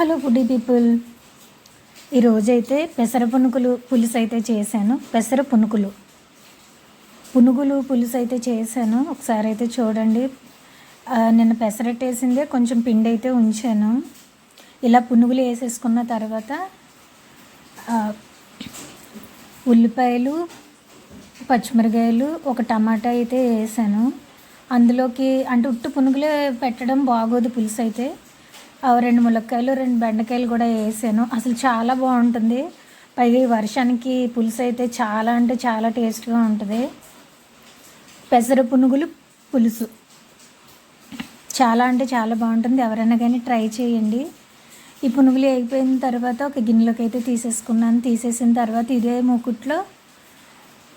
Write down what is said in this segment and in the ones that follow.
Hello foodie people. ఈరోజైతే పెసర పునుకులు పులుసు అయితే చేశాను. పెసర పునుకులు. పునుగులు పులుసు అయితే చేశాను. ఒకసారి అయితే చూడండి నిన్న పెసరట్టేసిందే కొంచెం పిండి అయితే ఉంచాను. ఇలా పునుగులు వేసేసుకున్న తర్వాత ఉల్లిపాయలు పచ్చిమిరకాయలు ఒక టమాటా అయితే వేసాను. అందులోకి అంటే ఉట్టు పునుగులే పెట్టడం బాగోదు పులుసు అయితే రెండు ములక్కాయలు రెండు బెండకాయలు కూడా వేసాను. అసలు చాలా బాగుంటుంది. పైగా ఈ వర్షానికి పులుసు అయితే చాలా అంటే చాలా టేస్ట్గా ఉంటుంది. పెసర పునుగులు పులుసు. చాలా అంటే చాలా బాగుంటుంది. ఎవరైనా కానీ ట్రై చేయండి. ఈ పునుగులు అయిపోయిన తర్వాత ఒక గిన్నెలోకి అయితే తీసేసుకున్నాను. తీసేసిన తర్వాత ఇదే మూకుట్లో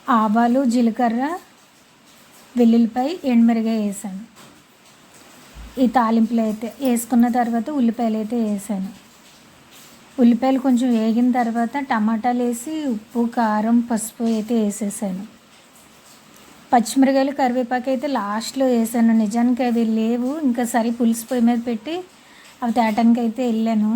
ఆవాలు జీలకర్ర వెల్లుల్లిపాయ ఎండుమిరగాయ వేసాను. ఈ తాలింపులు అయితే వేసుకున్న తర్వాత ఉల్లిపాయలు అయితే వేసాను. ఉల్లిపాయలు కొంచెం వేగిన తర్వాత టమాటాలు వేసి ఉప్పు కారం పసుపు అయితే వేసేసాను. పచ్చిమిరకాయలు కరివేపాకు అయితే లాస్ట్లో వేసాను. నిజానికి అవి లేవు. ఇంకా సరి పులుసు పొయ్యి మీద పెట్టి అవి తేటానికి అయితే వెళ్ళాను.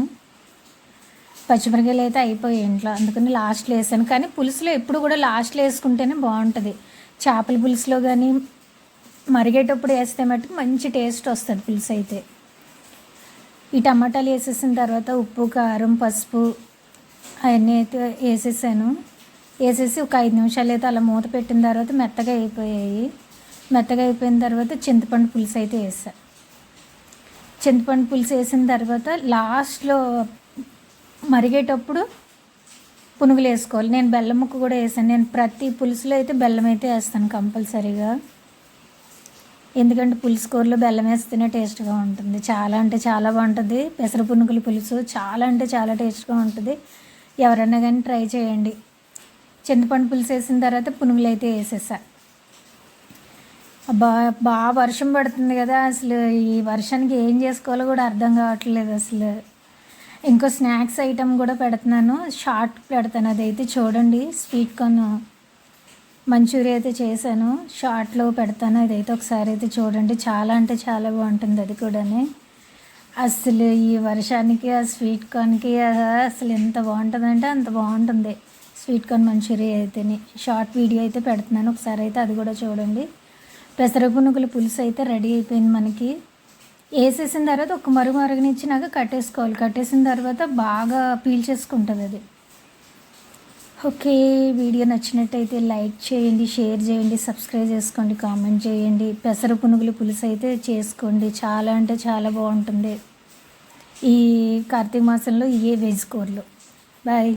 పచ్చిమిరకాయలు అయితే అయిపోయాయి ఇంట్లో. అందుకని లాస్ట్లో వేసాను. కానీ పులుసులో ఎప్పుడు కూడా లాస్ట్లో వేసుకుంటేనే బాగుంటుంది. చేపల పులుసులో కానీ మరిగేటప్పుడు వేస్తే మటుకు మంచి టేస్ట్ వస్తుంది పులుసు అయితే. ఈ టమాటాలు వేసేసిన తర్వాత ఉప్పు కారం పసుపు అవన్నీ అయితే వేసేసాను. వేసేసి ఒక ఐదు నిమిషాలు అయితే అలా మూత పెట్టిన తర్వాత మెత్తగా అయిపోయాయి. మెత్తగా అయిపోయిన తర్వాత చింతపండు పులుసు అయితే వేసా. చింతపండు పులుసు వేసిన తర్వాత లాస్ట్లో మరిగేటప్పుడు పునుగులు వేసుకోవాలి. నేను బెల్లం ముక్క కూడా వేసాను. నేను ప్రతి పులుసులో అయితే బెల్లం అయితే వేస్తాను కంపల్సరీగా. ఎందుకంటే పులుసు కూరలో బెల్లం వేస్తేనే టేస్ట్గా ఉంటుంది. చాలా అంటే చాలా బాగుంటుంది. పెసర పునుగుల పులుసు చాలా అంటే చాలా టేస్ట్గా ఉంటుంది. ఎవరైనా కానీ ట్రై చేయండి. చింతపండు పులుసు వేసిన తర్వాత పునుగులు అయితే వేసేసా. బా బాగా వర్షం పడుతుంది కదా అసలు. ఈ వర్షానికి ఏం చేసుకోవాలో కూడా అర్థం కావట్లేదు అసలు. ఇంకో స్నాక్స్ ఐటమ్ కూడా పెడుతున్నాను. షార్ట్ పెడతాను అదైతే చూడండి. స్వీట్ కార్న్ మంచూరియా అయితే చేశాను. షార్ట్లో పెడతాను. అదైతే ఒకసారి అయితే చూడండి. చాలా అంటే చాలా బాగుంటుంది అది కూడానే. అసలు ఈ వర్షానికి ఆ స్వీట్ కార్న్కి అసలు ఎంత బాగుంటుందంటే అంత బాగుంటుంది. స్వీట్ కార్న్ మంచూరియా అయితేనే. షార్ట్ వీడియో అయితే పెడుతున్నాను. ఒకసారి అయితే అది కూడా చూడండి. పెసరపునుగుల పులుసు అయితే రెడీ అయిపోయింది మనకి. వేసేసిన తర్వాత ఒక మరుగు మరుగునిచ్చినాక కట్టేసుకోవాలి. కట్టేసిన తర్వాత బాగా పీల్చేసుకుంటుంది అది. ఓకే వీడియో నచ్చినట్టయితే లైక్ చేయండి షేర్ చేయండి సబ్స్క్రైబ్ చేసుకోండి కామెంట్ చేయండి. పెసర పునుగులు పులుసు అయితే చేసుకోండి. చాలా అంటే చాలా బాగుంటుంది. ఈ కార్తీక మాసంలో ఇవే వెజ్ కూరలు. బాయ్.